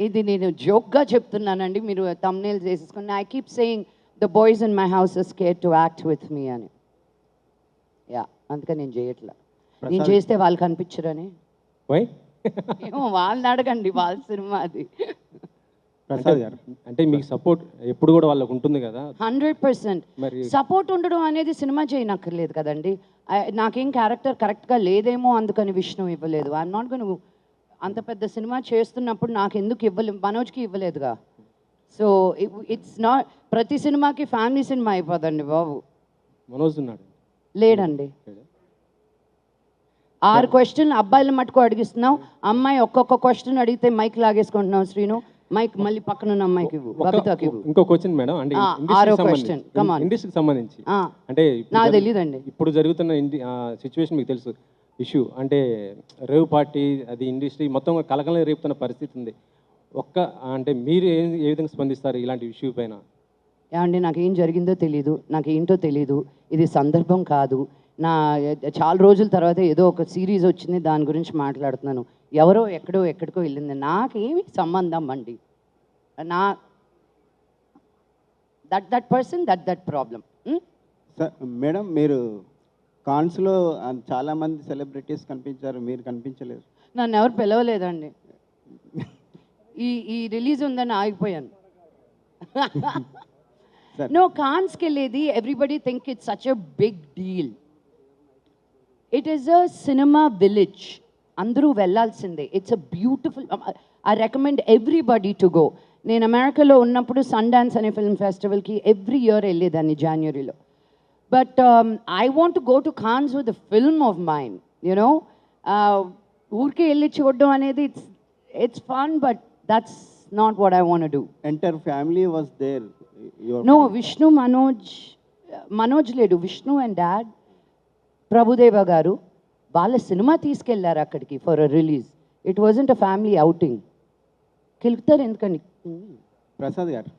ఇది నేను జోక్గా చెప్తున్నానండి. మీరు తమ్నేల్ చేసేసుకుని I keep saying the boys in my house scare to act with me అని. యా అందుకని నేను చేయట్లా. నేను. చేస్తే వాళ్ళు కనిపించరని. వై? ఏమో వాళ్ళని అడగండి వాళ్ళ సినిమా అది. ప్రసాద్ గారు అంటే మీకు సపోర్ట్ ఎప్పుడు కూడా వాళ్ళకు ఉంటుంది కదా? Hundred percent. సపోర్ట్ ఉండడం అనేది సినిమా చేయనక్కర్లేదు కదండి. నాకేం క్యారెక్టర్ కరెక్ట్గా లేదేమో అందుకని విష్ణు ఇవ్వలేదు. ఐఎమ్ నాట్ గన్ అంత పెద్ద సినిమా చేస్తున్నప్పుడు నాకు ఎందుకు ఇవ్వలే? మనోజ్కి ఇవ్వలేదుగా. సో ఇట్స్ నాట్ ప్రతి సినిమాకి ఫ్యామిలీ సినిమా అయిపోదండి బాబు. మనోజ్ ఉన్నాడు. లేడండి. ఆరు క్వశ్చన్ అబ్బాయిల మటుకు అడిగిస్తున్నావు. అమ్మాయి ఒక్కొక్క క్వశ్చన్ అడిగితే మైక్ లాగేసుకుంటున్నావు శ్రీను. మైక్ మళ్ళీ పక్కన ఉన్న అమ్మాయికి బబితాకి ఇంకో క్వశ్చన్ మేడం అంటే ఆరో on. ఇండస్ట్రీకి సంబంధించి. అంటే నాకు ఇప్పుడు జరుగుతున్న సిచ్యువేషన్ మీకు తెలుసు. ఇష్యూ. అంటే రేవ్ పార్టీ అది ఇండస్ట్రీ మొత్తం కలకలం రేపుతున్న పరిస్థితి ఉంది. ఒక్క అంటే మీరు ఏ ఏ విధంగా స్పందిస్తారు ఇలాంటి ఇష్యూ పైన? ఏమండి నాకు ఏం జరిగిందో తెలీదు నాకు ఏంటో తెలీదు ఇది సందర్భం కాదు. నా చాలా రోజుల తర్వాత ఏదో ఒక సిరీస్ వచ్చింది దాని గురించి మాట్లాడుతున్నాను. ఎవరో ఎక్కడో ఎక్కడికో వెళ్ళింది. నాకేమి సంబంధం అండి. నా that that person that that problem. Sir madam మీరు కాన్స్లో చాలా మంది సెలబ్రిటీస్ కనిపించారు మీరు కనిపించలేదు. నన్ను ఎవరు పిలవలేదండి. ఈ ఈ రిలీజ్ ఉందని ఆగిపోయాను. నో కాన్స్కి వెళ్ళేది everybody think it's such a big deal. It is a cinema village. అందరూ వెళ్ళాల్సిందే. It's a beautiful I recommend everybody to go. నేను అమెరికాలో ఉన్నప్పుడు సన్ డాన్స్ అనే ఫిల్మ్ ఫెస్టివల్కి ఎవ్రీ ఇయర్ వెళ్ళేదాన్ని జనవరిలో but I want to go to Cannes with film of mind you know ఊరికే వెళ్ళి చూడడం అనేది it's it's fun but that's not what I want do enter family was there no Vishnu Manoj Manoj లేడు. Vishnu and dad Prabhudeva గారు వాళ్ళ సినిమా తీసుకెళ్ళారు అక్కడికి for a release it wasn't a family outing కెలుగుతారు ఎందుకండి ప్రసాద్ గారు.